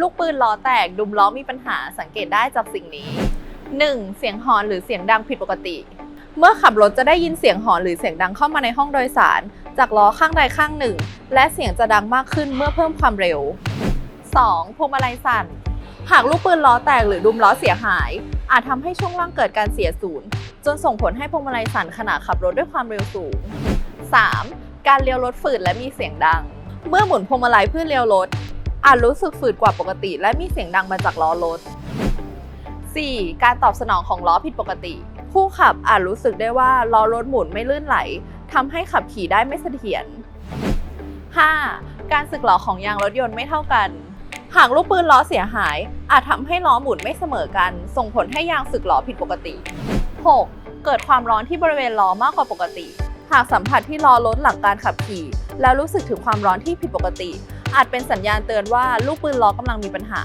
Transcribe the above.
ลูกปืนล้อแตกดุมล้อมีปัญหาสังเกตได้จากสิ่งนี้ 1. เสียงหอนหรือเสียงดังผิดปกติ เมื่อขับรถจะได้ยินเสียงหอนหรือเสียงดังเข้ามาในห้องโดยสาร จากล้อข้างใดข้างหนึ่ง และเสียงจะดังมากขึ้นเมื่อเพิ่มความเร็ว 2. พวงมาลัยสั่น หากลูกปืนล้อแตกหรือดุมล้อเสียหาย อาจทำให้ช่วงล่างเกิดการเสียศูนย์จนส่งผลให้พวงมาลัยสั่นขณะขับรถด้วยความเร็วสูง 3. การเลี้ยวรถฝืดและมีเสียงดัง เมื่อหมุนพวงมาลัยเพื่อเลี้ยวรถ อาจรู้สึกฝืดกว่าปกติ และมีเสียงดังมาจากล้อรถ 4. การตอบสนองของล้อผิดปกติ ผู้ขับอาจรู้สึกได้ว่าล้อรถหมุนไม่ลื่นไหลทำให้ขับขี่ได้ไม่เสถียร 5. การสึกหรอของยางรถยนต์ไม่เท่ากัน หากลูกปืนล้อเสียหาย อาจทำให้ล้อหมุนไม่เสมอกัน ส่งผลให้ยางสึกหรอผิดปกติ 6. เกิดความร้อนที่บริเวณล้อมากกว่าปกติ หากสัมผัสที่ล้อรถหลังการขับขี่ แล้วรู้สึกถึงความร้อนที่ผิดปกติ อาจเป็นสัญญาณเตือนว่าลูกปืนล็อกกำลังมีปัญหา